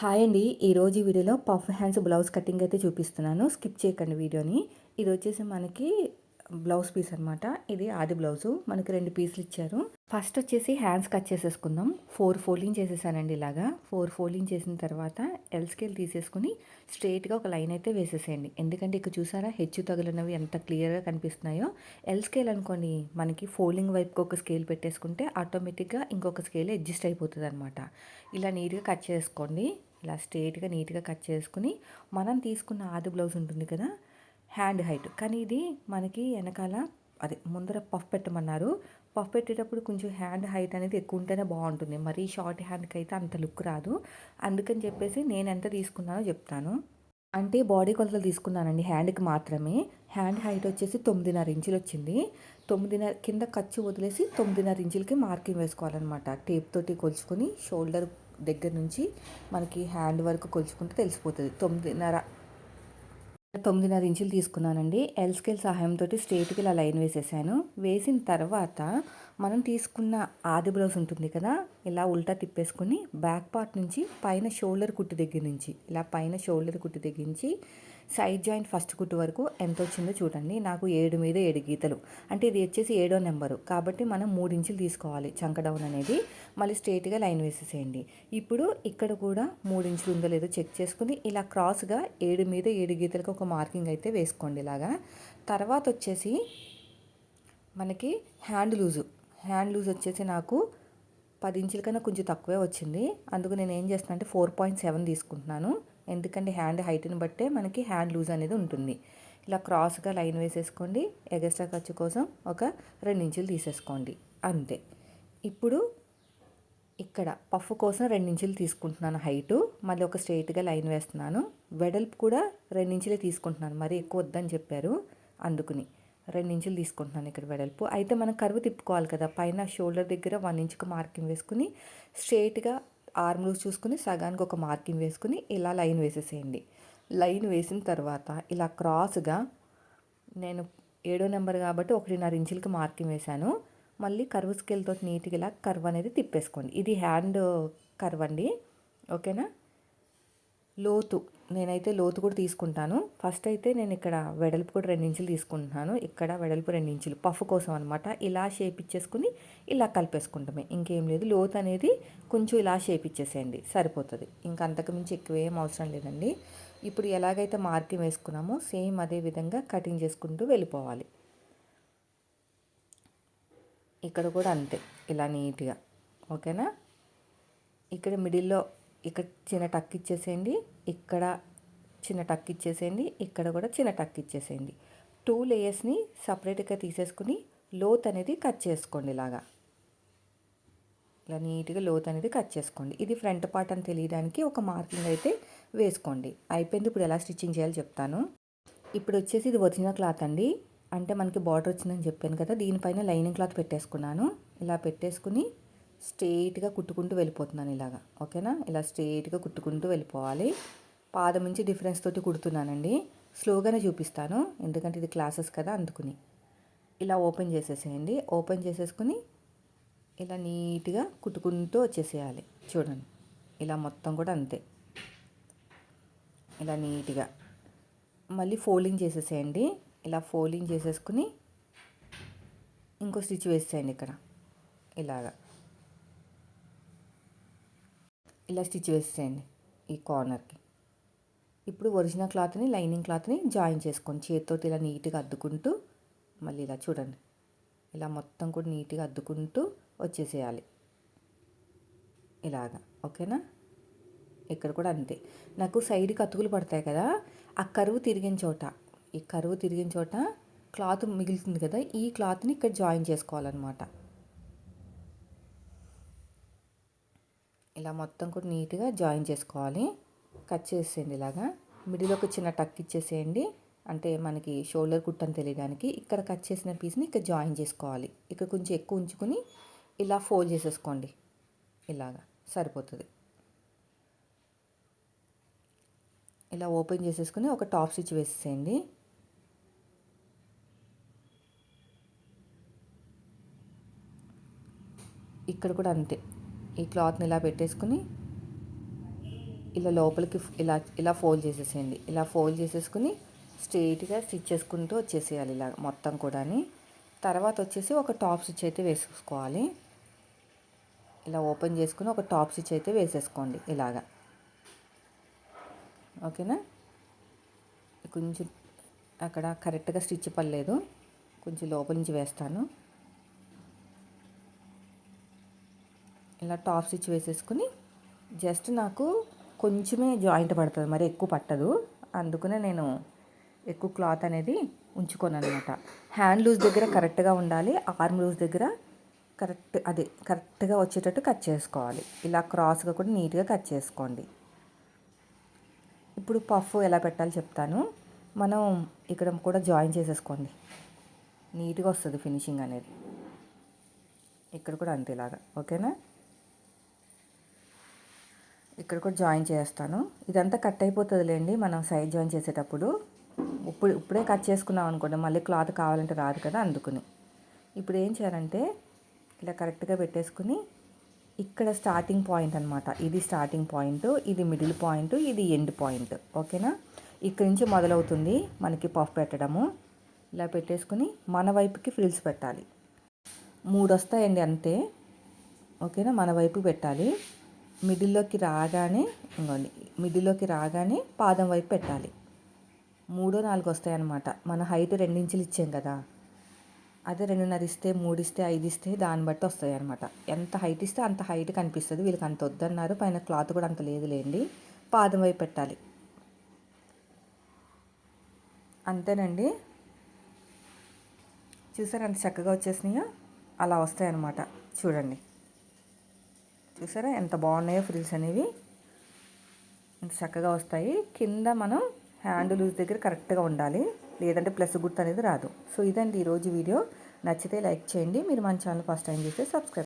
Hi అండి. ఈరోజు ఈ వీడియోలో పఫ్ హ్యాండ్స్ బ్లౌజ్ కటింగ్ అయితే చూపిస్తున్నాను. స్కిప్ చేయకండి వీడియోని. ఇది వచ్చేసి మనకి బ్లౌజ్ పీస్ అనమాట ఇది ఆది బ్లౌజు. మనకి రెండు పీసులు ఇచ్చారు. ఫస్ట్ వచ్చేసి హ్యాండ్స్ కట్ చేసేసుకుందాం. ఫోర్ ఫోల్డింగ్ చేసేసానండి ఇలాగా. ఫోర్ ఫోల్డింగ్ చేసిన తర్వాత ఎల్ స్కేల్ తీసేసుకుని స్ట్రైట్గా ఒక లైన్ అయితే వేసేసేయండి. ఎందుకంటే ఇక్కడ చూసారా హెచ్చు తగులున్నవి ఎంత క్లియర్గా కనిపిస్తున్నాయో. ఎల్ స్కేల్ అనుకోండి మనకి ఫోల్డింగ్ వైపుకి ఒక స్కేల్ పెట్టేసుకుంటే ఆటోమేటిక్గా ఇంకొక స్కేల్ అడ్జస్ట్ అయిపోతుంది అనమాట ఇలా నీట్గా కట్ చేసుకోండి. ఇలా స్ట్రేట్గా నీట్గా కట్ చేసుకుని మనం తీసుకున్న ఆది బ్లౌజ్ ఉంటుంది కదా హ్యాండ్ హైట్. కానీ ఇది మనకి వెనకాల అదే ముందర పఫ్ పెట్టమన్నారు. పఫ్ పెట్టేటప్పుడు కొంచెం హ్యాండ్ హైట్ అనేది ఎక్కువ ఉంటేనే బాగుంటుంది. మరీ షార్ట్ హ్యాండ్కి అయితే అంత లుక్ రాదు. అందుకని చెప్పేసి నేను ఎంత తీసుకున్నానో చెప్తాను. అంటే బాడీ కొలతలు తీసుకున్నానండి హ్యాండ్కి మాత్రమే. హ్యాండ్ హైట్ వచ్చేసి తొమ్మిదిన్నర ఇంచులు వచ్చింది. తొమ్మిదిన్నర కింద ఖర్చు వదిలేసి తొమ్మిదిన్నర ఇంచులకి మార్కింగ్ వేసుకోవాలన్నమాట. టేప్ తోటి కొలుచుకొని షోల్డర్ దగ్గర నుంచి మనకి హ్యాండ్ వరకు కొలుచుకుంటే తెలిసిపోతుంది. తొమ్మిదిన్నర తొమ్మిదిన్నర ఇంచులు తీసుకున్నానండి. ఎల్ స్కేల్ సహాయంతో స్ట్రేట్కి ఇలా లైన్ వేసేసాను. వేసిన తర్వాత మనం తీసుకున్న ఆది బ్లౌజ్ ఉంటుంది కదా ఇలా ఉల్టా తిప్పేసుకుని బ్యాక్ పార్ట్ నుంచి పైన షోల్డర్ కుట్టు దగ్గర నుంచి ఇలా పైన షోల్డర్ కుట్టు దగ్గర నుంచి సైడ్ జాయింట్ ఫస్ట్ కుట్టు వరకు ఎంత వచ్చిందో చూడండి. నాకు ఏడు మీద ఏడు గీతలు. అంటే ఇది వచ్చేసి ఏడో నెంబరు. కాబట్టి మనం మూడు ఇంచులు తీసుకోవాలి చంక డౌన్ అనేది. మళ్ళీ స్ట్రైట్గా లైన్ వేసేసేయండి. ఇప్పుడు ఇక్కడ కూడా మూడు ఇంచులు ఉందో లేదో చెక్ చేసుకుని ఇలా క్రాస్గా ఏడు మీద ఏడు గీతలకు ఒక మార్కింగ్ అయితే వేసుకోండి ఇలాగా. తర్వాత వచ్చేసి మనకి హ్యాండ్ లూజు. హ్యాండ్ లూజ్ వచ్చేసి నాకు పది ఇంచుల కన్నా కొంచెం తక్కువే వచ్చింది. అందుకు నేను ఏం చేస్తున్నాను అంటే ఫోర్ పాయింట్ సెవెన్ తీసుకుంటున్నాను. ఎందుకంటే హ్యాండ్ హైట్ని బట్టే మనకి హ్యాండ్ లూజ్ అనేది ఉంటుంది. ఇలా క్రాస్గా లైన్ వేసేసుకోండి. ఎగస్ట్రా ఖర్చు కోసం ఒక రెండు ఇంచులు తీసేసుకోండి. అంతే. ఇప్పుడు ఇక్కడ పఫ్ కోసం రెండు ఇంచులు తీసుకుంటున్నాను హైటు. మళ్ళీ ఒక స్ట్రైట్గా లైన్ వేస్తున్నాను. వెడల్పు కూడా రెండు ఇంచులే తీసుకుంటున్నాను. మరి ఎక్కువ వద్దని చెప్పారు. అందుకుని రెండు ఇంచులు తీసుకుంటున్నాను ఇక్కడ వెడల్పు. అయితే మనం కరువు తిప్పుకోవాలి కదా. పైన షోల్డర్ దగ్గర వన్ ఇంచుకు మార్కింగ్ వేసుకుని స్ట్రైట్గా ఆర్మ్ లూజ్ చూసుకుని సగానికి ఒక మార్కింగ్ వేసుకుని ఇలా లైన్ వేసేసేయండి. లైన్ వేసిన తర్వాత ఇలా క్రాస్గా నేను ఏడో నెంబర్ కాబట్టి ఒకటిన్నర ఇంచులకి మార్కింగ్ వేశాను. మళ్ళీ కర్వ్ స్కేల్తో నీట్గా ఇలా కర్వ్ అనేది తిప్పేసుకోండి. ఇది హ్యాండ్ కర్వ్ అండి. ఓకేనా? లోతు. నేనైతే లోతు కూడా తీసుకుంటాను. ఫస్ట్ అయితే నేను ఇక్కడ వెడల్పు కూడా రెండు ఇంచులు తీసుకుంటున్నాను. ఇక్కడ వెడల్పు రెండు ఇంచులు పఫ్ కోసం అనమాట ఇలా షేప్ ఇచ్చేసుకుని ఇలా కలిపేసుకుంటామే. ఇంకేం లేదు. లోతు అనేది కొంచెం ఇలా షేప్ ఇచ్చేసేయండి. సరిపోతుంది. ఇంకా అంతకుమించి ఎక్కువ ఏం అవసరం లేదండి. ఇప్పుడు ఎలాగైతే మార్కింగ్ వేసుకున్నామో సేమ్ అదే విధంగా కటింగ్ చేసుకుంటూ వెళ్ళిపోవాలి. ఇక్కడ కూడా అంతే. ఇలా నీట్గా. ఓకేనా? ఇక్కడ మిడిల్లో ఇక్కడ చిన్న టక్ ఇచ్చేసేయండి. ఇక్కడ చిన్న టక్ ఇచ్చేసేయండి ఇక్కడ కూడా చిన్న టక్ ఇచ్చేసేయండి. టూ లేయర్స్ని సపరేట్గా తీసేసుకుని లోత్ అనేది కట్ చేసుకోండి ఇలాగా. ఇలా నీట్గా లోత్ అనేది కట్ చేసుకోండి. ఇది ఫ్రంట్ పార్ట్ అని తెలియడానికి ఒక మార్కింగ్ అయితే వేసుకోండి. అయిపోయింది ఇప్పుడు ఎలా స్టిచ్చింగ్ చేయాలో చెప్తాను. ఇప్పుడు వచ్చేసి ఇది ఒరిజినల్ క్లాత్ అండి. అంటే మనకి బార్డర్ వచ్చిందని చెప్పాను కదా దీనిపైన లైనింగ్ క్లాత్ పెట్టేసుకున్నాను. ఇలా పెట్టేసుకుని స్ట్రెయిట్గా కుట్టుకుంటూ వెళ్ళిపోతున్నాను ఇలాగా. ఓకేనా ఇలా స్ట్రెయిట్గా కుట్టుకుంటూ వెళ్ళిపోవాలి. పాదం నుంచి డిఫరెన్స్ తోటి కుడుతున్నానండి. స్లోగానే చూపిస్తాను. ఎందుకంటే ఇది క్లాసెస్ కదా అందుకుని. ఇలా ఓపెన్ చేసేసేయండి. ఓపెన్ చేసేసుకుని ఇలా నీట్గా కుట్టుకుంటూ వచ్చేసేయాలి. చూడండి. ఇలా మొత్తం కూడా అంతే. ఇలా నీట్గా. మళ్ళీ ఫోల్డింగ్ చేసేసేయండి. ఇలా ఫోల్డింగ్ చేసేసుకుని ఇంకో స్టిచ్ వేసేయండి ఇక్కడ. ఇలాగా. ఇలా స్టిచ్ వేసేయండి ఈ కార్నర్కి. ఇప్పుడు ఒరిజినల్ క్లాత్ని లైనింగ్ క్లాత్ని జాయిన్ చేసుకోండి చేతితో ఇలా నీట్గా అద్దుకుంటూ మళ్ళీ ఇలా చూడండి. ఇలా మొత్తం కూడా నీట్గా అద్దుకుంటూ వచ్చేసేయాలి. ఇలాగా. ఓకేనా? ఇక్కడ కూడా అంతే. నాకు సైడ్కి అతుకులు పడతాయి కదా ఆ కరువు తిరిగిన చోట ఈ కరువు తిరిగిన చోట క్లాత్ మిగులుతుంది కదా ఈ క్లాత్ని ఇక్కడ జాయిన్ చేసుకోవాలన్నమాట. ఇలా మొత్తం కూడా నీట్గా జాయిన్ చేసుకోవాలి. కట్ చేసేయండి ఇలాగా. మిడిల్ ఒక చిన్న టక్ ఇచ్చేసేయండి. అంటే మనకి షోల్డర్ కుట్టని తెలియడానికి ఇక్కడ కట్ చేసిన పీస్ని ఇక్కడ జాయిన్ చేసుకోవాలి. ఇక్కడ కొంచెం ఎక్కువ ఉంచుకొని ఇలా ఫోల్డ్ చేసేసుకోండి. ఇలాగా సరిపోతుంది. ఇలా ఓపెన్ చేసేసుకుని ఒక టాప్ స్టిచ్ వేసేసేయండి. ఇక్కడ కూడా అంతే. ఈ క్లాత్ని ఇలా పెట్టేసుకుని ఇలా లోపలికి ఇలా ఇలా ఫోల్డ్ చేసేసేయండి. ఇలా ఫోల్డ్ చేసేసుకుని స్ట్రెయిట్గా స్టిచ్ చేసుకుంటూ వచ్చేసేయాలి ఇలా మొత్తం కూడాని. తర్వాత వచ్చేసి ఒక టాప్ స్టిచ్ అయితే వేసేసుకోవాలి. ఇలా ఓపెన్ చేసుకుని ఒక టాప్ స్టిచ్ అయితే వేసేసుకోండి ఇలాగా. ఓకేనా? కొంచెం అక్కడ కరెక్ట్గా స్టిచ్ పడలేదు. కొంచెం లోపల నుంచి వేస్తాను. ఇలా టాప్ స్టిచ్ వేసేసుకుని జస్ట్ నాకు కొంచెమే జాయింట్ పడుతుంది మరి ఎక్కువ పట్టదు. అందుకనే నేను ఎక్కువ క్లాత్ అనేది ఉంచుకోను అనమాట హ్యాండ్ లూజ్ దగ్గర కరెక్ట్గా ఉండాలి ఆర్మ్ లూజ్ దగ్గర కరెక్ట్ అదే కరెక్ట్గా వచ్చేటట్టు కట్ చేసుకోవాలి. ఇలా క్రాస్గా కూడా నీట్గా కట్ చేసుకోండి. ఇప్పుడు పఫ్ ఎలా పెట్టాలో చెప్తాను. మనం ఇక్కడ కూడా జాయిన్ చేసేసుకోండి. నీట్గా వస్తుంది ఫినిషింగ్ అనేది. ఇక్కడ కూడా అంతేలాగా ఓకేనా? ఇక్కడ కూడా జాయిన్ చేస్తాను. ఇదంతా కట్ అయిపోతుందిలేండి మనం సైడ్ జాయిన్ చేసేటప్పుడు. ఇప్పుడు ఇప్పుడే కట్ చేసుకున్నాం అనుకోండి మళ్ళీ క్లాత్ కావాలంటే రాదు కదా అందుకుని. ఇప్పుడు ఏం చేయాలంటే ఇలా కరెక్ట్గా పెట్టేసుకుని ఇక్కడ స్టార్టింగ్ పాయింట్ అనమాట ఇది స్టార్టింగ్ పాయింట్ ఇది మిడిల్ పాయింట్ ఇది ఎండ్ పాయింట్. ఓకేనా? ఇక్కడ నుంచి మొదలవుతుంది మనకి పఫ్ పెట్టడము. ఇలా పెట్టేసుకుని మన వైపుకి ఫ్రిల్స్ పెట్టాలి. మూడు వస్తాయండి అంతే. ఓకేనా? మన వైపు పెట్టాలి. మిడిల్లోకి రాగానే ఇంకోండి మిడిల్లోకి రాగానే పాదం వైపు పెట్టాలి. మూడో నాలుగు వస్తాయన్నమాట. మన హైట్ రెండించులు ఇచ్చాం కదా. అదే రెండున్నర ఇస్తే మూడు ఇస్తే ఐదు ఇస్తే దాన్ని బట్టి వస్తాయి అనమాట ఎంత హైట్ ఇస్తే అంత హైట్ కనిపిస్తుంది. వీళ్ళకి అంత వద్దన్నారు. పైన క్లాత్ కూడా అంత లేదులేండి. పాదం వైపు పెట్టాలి. అంతేనండి. చూసారు అంత చక్కగా వచ్చేసినాయో? అలా వస్తాయన్నమాట. చూడండి. చూసారా? ఎంత బాగున్నాయో ఫ్రిల్స్ అనేవి. ఎంత చక్కగా వస్తాయి. కింద మనం హ్యాండ్ లూజ్ దగ్గర కరెక్ట్గా ఉండాలి. లేదంటే ప్లస్ గుర్తు అనేది రాదు. సో ఇదండి ఈరోజు వీడియో. నచ్చితే లైక్ చేయండి. మీరు మన ఛానల్ ఫస్ట్ టైం చూస్తే సబ్స్క్రైబ్